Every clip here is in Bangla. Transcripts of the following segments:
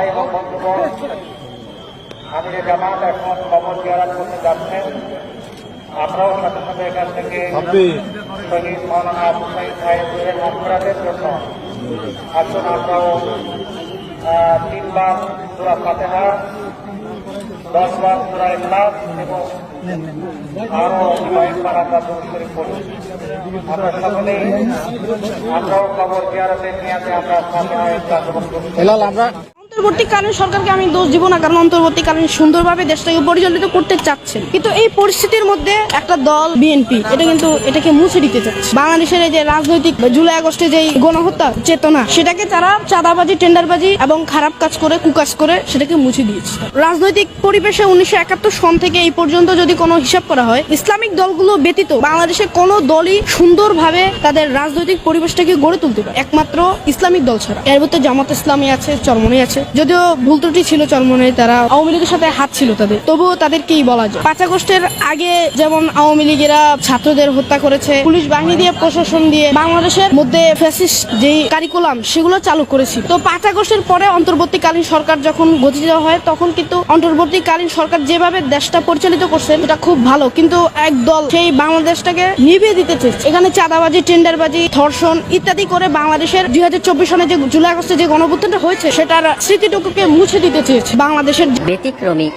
ভাই এবং বন্ধুগণ আমিরে জামাত এখন খবর জিয়ারাত করতে যাচ্ছেন আমরাও সাথে সাথে এখান থেকে শহীদ মৌলানা আবু সাইদ সাহেবের মকরাদের জন্য আসুন আমরাও তিনবার সুরা ফাতেহা দশ বার সুরা ইখলাস এবং আরও কয়েকবার আমরা দরুদ শরীফ আমরা সকলেই আমরাও খবর জিয়ারতের নিয়াতে আমরা ফাতেহা ইখলাস এবং শরীফ অন্তর্বর্তীকালীন সরকারকে আমি দোষ দিব না, কারণ অন্তর্বর্তীকালীন সুন্দরভাবে দেশটাকে পরিচালিত করতে চাচ্ছেন কিন্তু এই পরিস্থিতির মধ্যে একটা দল, বিএনপি, এটা কিন্তু এটাকে মুছে দিতে চাচ্ছে। বাংলাদেশের যে রাজনৈতিক জুলাই আগস্টে যে গণহত্যা চেতনা, সেটাকে তারা চাঁদাবাজি, টেন্ডারবাজি এবং খারাপ কাজ করে, কুকাজ করে সেটাকে মুছে দিয়েছে। রাজনৈতিক পরিবেশে উনিশশো একাত্তর সন থেকে এই পর্যন্ত যদি কোনো হিসাব করা হয়, ইসলামিক দলগুলো ব্যতীত বাংলাদেশে কোনো দলই সুন্দরভাবে তাদের রাজনৈতিক পরিবেশটাকে গড়ে তুলতে পারে একমাত্র ইসলামিক দল ছাড়া। এর মধ্যে জামাত ইসলামী আছে চরমনি আছে যদিও ভুল ত্রুটি ছিল চরমনে তারা আওয়ামী লীগের সাথে হাত ছিল তাদের। তবুও তাদেরকেই বলা যায়। পাঁচ আগস্টের আগে যেমন আওয়ামী লীগেরা ছাত্রদের হত্যা করেছে, পুলিশ বাহিনী দিয়ে, প্রশাসন দিয়ে, বাংলাদেশের মধ্যে ফ্যাসিস্ট যেই কারিকুলাম সেগুলো চালু করেছিল। তো পাঁচ আগস্টের পরে অন্তর্বর্তীকালীন সরকার যখন গঠিত হয়, তখন কিন্তু অন্তর্বর্তীকালীন সরকার যেভাবে দেশটা পরিচালিত করছে এটা খুব ভালো। কিন্তু এক দল সেই বাংলাদেশটাকে নিভিয়ে দিতে চেয়েছে। এখানে চাঁদাবাজি, টেন্ডারবাজি, ধর্ষণ ইত্যাদি করে বাংলাদেশের দুই সনে যে জুলাই আগস্টে যে গণভুত্থানটা হয়েছে, সেটার স্মৃতিটুকুকে মুছে দিতে চেয়েছে বাংলাদেশের ব্যতিক্রমী আহ,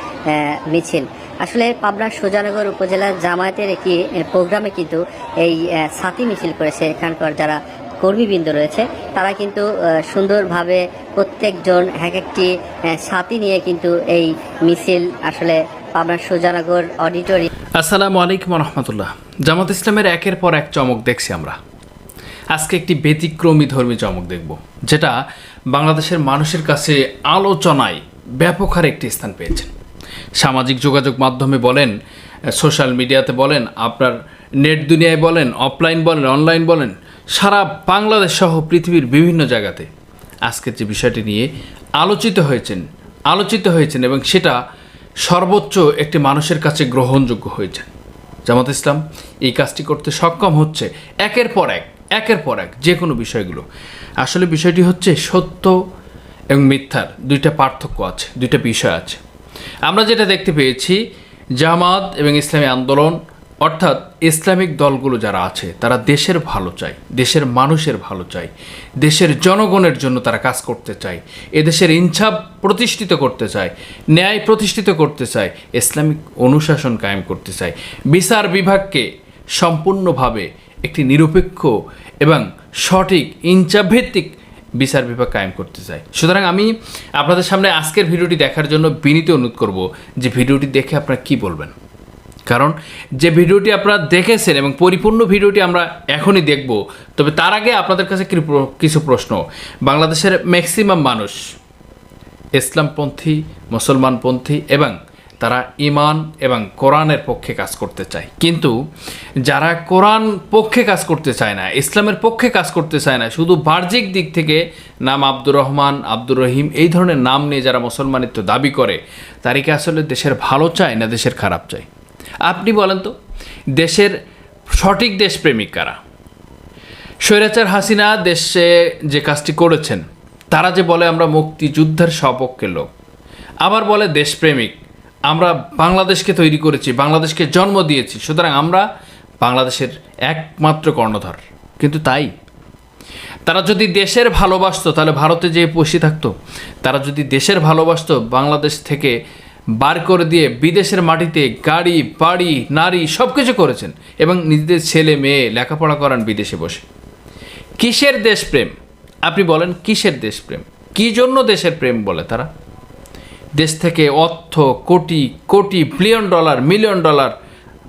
মিছিল। আসলে পাবনার সুজানগর উপজেলার জামায়াতের একটি প্রোগ্রামে কিন্তু এই সাথী মিছিল করেছে। এখানকার যারা কর্মীবৃন্দ রয়েছে তারা কিন্তু আহ, সুন্দরভাবে প্রত্যেকজন এক একটি সাথী নিয়ে কিন্তু এই মিছিল আসলে পাবনার সুজানগর অডিটোরিয়াম আসসালামু আলাইকুম রহমতুল্লাহ। জামাত ইসলামের একের পর এক চমক দেখছি আমরা। আজকে একটি ব্যতিক্রমী ধর্মী চমক দেখব, যেটা বাংলাদেশের মানুষের কাছে আলোচনায় ব্যাপক হারে একটি স্থান পেয়েছে। সামাজিক যোগাযোগ মাধ্যমে বলেন, সোশ্যাল মিডিয়াতে বলেন, আপনার নেট দুনিয়ায় বলেন, অফলাইন বলেন, অনলাইন বলেন, সারা বাংলাদেশ সহ পৃথিবীর বিভিন্ন জায়গাতে আজকের যে বিষয়টি নিয়ে আলোচিত হয়েছেন আলোচিত হয়েছেন এবং সেটা সর্বোচ্চ একটি মানুষের কাছে গ্রহণযোগ্য হয়েছে। জামাত ইসলাম এই কাজটি করতে সক্ষম হচ্ছে একের পর এক। একের পর এক যে কোনো বিষয়গুলো। আসলে বিষয়টি হচ্ছে সত্য এবং মিথ্যার দুইটা পার্থক্য আছে, দুইটা বিষয় আছে। আমরা যেটা দেখতে পেয়েছি, জামাত এবং ইসলামী আন্দোলন, অর্থাৎ ইসলামিক দলগুলো যারা আছে, তারা দেশের ভালো চায়, দেশের মানুষের ভালো চায়, দেশের জনগণের জন্য তারা কাজ করতে চায়, এদেশের ইনসাফ প্রতিষ্ঠিত করতে চায়, ন্যায় প্রতিষ্ঠিত করতে চায়, ইসলামিক অনুশাসন কায়েম করতে চায়। বিচার বিভাগকে সম্পূর্ণভাবে একটি নিরপেক্ষ এবং সঠিক ইঞ্চাভিত্তিক বিচার বিভাগ কায়েম করতে চাই। সুতরাং আমি আপনাদের সামনে আজকের ভিডিওটি দেখার জন্য বিনীত অনুরোধ করব যে ভিডিওটি দেখে আপনারা কি বলবেন। কারণ যে ভিডিওটি আপনারা দেখেছেন এবং পরিপূর্ণ ভিডিওটি আমরা এখনই দেখব, তবে তার আগে আপনাদের কাছে কিছু প্রশ্ন। বাংলাদেশের ম্যাক্সিমাম মানুষ, ইসলামপন্থী, মুসলমানপন্থী এবং তারা ইমান এবং কোরআনের পক্ষে কাজ করতে চায়। কিন্তু যারা কোরআন পক্ষে কাজ করতে চায় না, ইসলামের পক্ষে কাজ করতে চায় না, শুধু বাহ্যিক দিক থেকে নাম আব্দুর রহমান, আব্দুর রহিম, এই ধরনের নাম নিয়ে যারা মুসলমানিত্ব দাবি করে, তারা কি আসলে দেশের ভালো চায় না দেশের খারাপ চায়? আপনি বলেন তো, দেশের সঠিক দেশপ্রেমিক কারা? স্বৈরাচার হাসিনা দেশে যে কাজটি করেছেন, তারা যে বলে আমরা মুক্তিযুদ্ধের সপক্ষের লোক, আবার বলে দেশপ্রেমিক আমরা বাংলাদেশকে তৈরি করেছি, বাংলাদেশকে জন্ম দিয়েছি। সুতরাং আমরা বাংলাদেশের একমাত্র কর্ণধর। কিন্তু তাই, তারা যদি দেশের ভালোবাসতো, তাহলে ভারতে যেয়ে বসে থাকতো। তারা যদি দেশের ভালোবাসতো, বাংলাদেশ থেকে বার করে দিয়ে বিদেশের মাটিতে গাড়ি, বাড়ি, নারী সব কিছু করেছেন এবং নিজেদের ছেলে মেয়ে লেখাপড়া করান বিদেশে বসে। কিসের দেশপ্রেম? আপনি বলেন, কিসের দেশপ্রেম? কী জন্য দেশের প্রেম বলে তারা? দেশ থেকে অর্থ crore crore billion dollar million dollar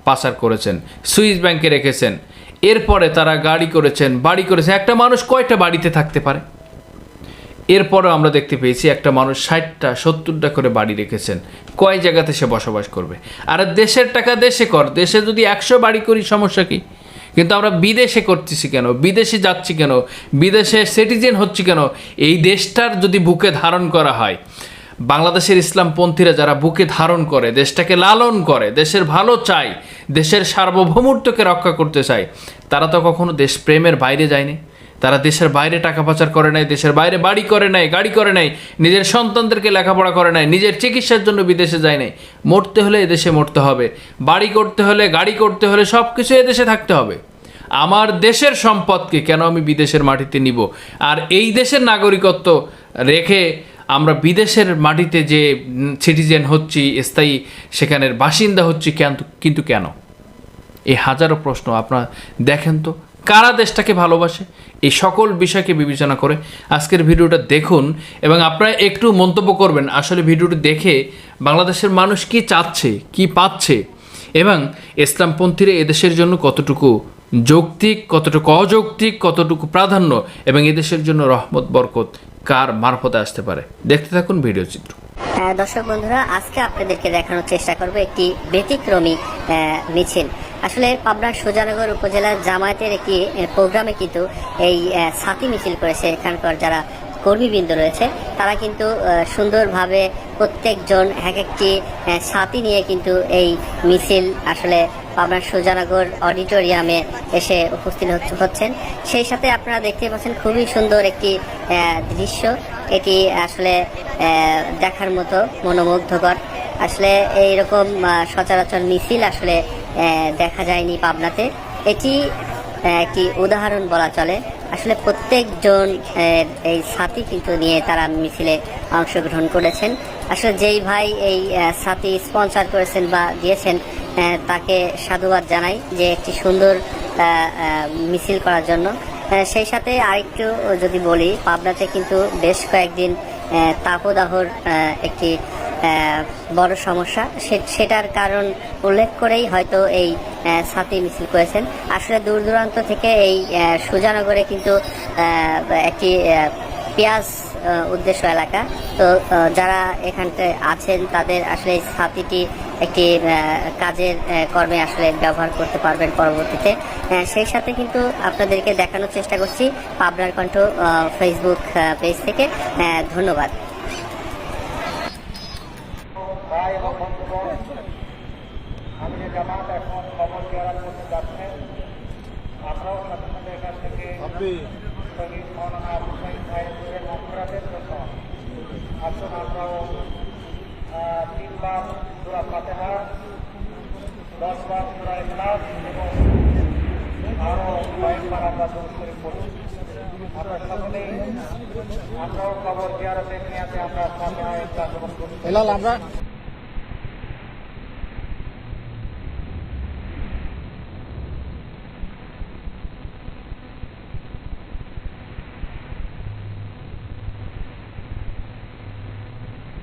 পাচার করেছেন, সুইস ব্যাংকে রেখেছেন। এরপরে তারা গাড়ি করেছেন, বাড়ি করেছেন। একটা মানুষ কয়টা বাড়িতে থাকতে পারে? এরপরও আমরা দেখতে পেয়েছি একটা মানুষ ষাটটা, সত্তরটা করে বাড়ি রেখেছেন। কয় জায়গাতে সে বসবাস করবে? আর দেশের টাকা দেশে কর। দেশে যদি একশো বাড়ি করি, সমস্যা কি? কিন্তু আমরা বিদেশে করতেছি কেন? বিদেশে যাচ্ছি কেন? বিদেশে সিটিজেন হচ্ছি কেন? এই দেশটার যদি বুকে ধারণ করা হয় বাংলাদেশের ইসলামপন্থীরা যারা বুকে ধারণ করে, দেশটাকে লালন করে, দেশের ভালো চায়, দেশের সার্বভৌমত্বকে রক্ষা করতে চায়, তারা তো কখনো দেশপ্রেমের বাইরে যায়নি। তারা দেশের বাইরে টাকা পাচার করে নাই, দেশের বাইরে বাড়ি করে নাই, গাড়ি করে নাই, নিজের সন্তানদেরকে লেখাপড়া করে নাই, নিজের চিকিৎসার জন্য বিদেশে যায় নাই। মরতে হলে এদেশে মরতে হবে, বাড়ি করতে হলে গাড়ি করতে হলে সব কিছু এদেশে থাকতে হবে। আমার দেশের সম্পদকে কেন আমি বিদেশের মাটিতে নিব? আর এই দেশের নাগরিকত্ব রেখে আমরা বিদেশের মাটিতে যে সিটিজেন হচ্ছি, স্থায়ী সেখানের বাসিন্দা হচ্ছি কেন কিন্তু কেন? এই হাজারো প্রশ্ন আপনারা দেখেন তো, কারা দেশটাকে ভালোবাসে? এই সকল বিষয়কে বিবেচনা করে আজকের ভিডিওটা দেখুন এবং আপনারা একটু মন্তব্য করবেন, আসলে ভিডিওটি দেখে বাংলাদেশের মানুষ কি চাচ্ছে, কি পাচ্ছে এবং ইসলামপন্থীরা এদেশের জন্য কতটুকু যৌক্তিক, কতটুকু অযৌক্তিক, কতটুকু প্রাধান্য এবং এদেশের জন্য রহমত, বরকত কার মারফতে আসতে পারে? দেখতে থাকুন ভিডিও চিত্র। দর্শক বন্ধুরা, আজকে আপনাদেরকে দেখানোর চেষ্টা করব একটি ব্যতিক্রমী মিছিল। আসলে পাবনার সোজানগর উপজেলার জামায়াতের একটি প্রোগ্রামে কিন্তু এই সাথী মিছিল করেছে। এখানকার যারা কর্মীবৃন্দ রয়েছে, তারা কিন্তু সুন্দরভাবে প্রত্যেকজন এক একটি ছাতি নিয়ে কিন্তু এই মিছিল আসলে পাবনার সুজানগর অডিটোরিয়ামে এসে উপস্থিত হচ্ছে- হচ্ছেন। সেই সাথে আপনারা দেখতে পাচ্ছেন খুবই সুন্দর একটি দৃশ্য। এটি আসলে দেখার মতো মনোমুগ্ধকর। আসলে এইরকম সচরাচর মিছিল আসলে দেখা যায়নি পাবনাতে। এটি একটি উদাহরণ বলা চলে। আসলে প্রত্যেকজন এই সাথী কিন্তু নিয়ে তারা মিছিলে অংশগ্রহণ করেছেন। আসলে যেই ভাই এই সাথী স্পন্সর করেছেন বা দিয়েছেন তাকে সাধুবাদ জানাই যে একটি সুন্দর মিছিল করার জন্য। সেই সাথে আরেকটু যদি বলি, পাবনাতে কিন্তু বেশ কয়েকদিন তাপদাহর একটি বড় সমস্যা। সেটার কারণ উল্লেখ করেই হয়তো এই ছাতি মিছিল করেছেন। আসলে দূর দূরান্ত থেকে এই সুজানগরে কিন্তু একটি পেঁয়াজ উদ্দেশ্য এলাকা। তো যারা এখানটায় আছেন, তাদের আসলে ছাতিটি একটি কাজের কর্মে আসলে ব্যবহার করতে পারবেন পরবর্তীতে। সেই সাথে কিন্তু আপনাদেরকে দেখানোর চেষ্টা করছি পাবনার কণ্ঠ ফেসবুক পেজ থেকে। ধন্যবাদ। আমি যে জামাত এখন কবর জিয়ারাত করতে যাচ্ছেন আমরাও সাথে সাথে এখান থেকে শহীদ মৌলানা আবু সাইদ সাহেবের মকরাতের জন্য আসুন আমরাও তিনবার সুরা ফাতেহা দশবার সুরা ইখলাস এবং আরও কয়েকবার আমরা দূর করে পড়ি। আমরা সকলেই আমরাও কবর জিয়ারতের নিয়াতে আমরা ইখলাস এবং দরুদ আমরা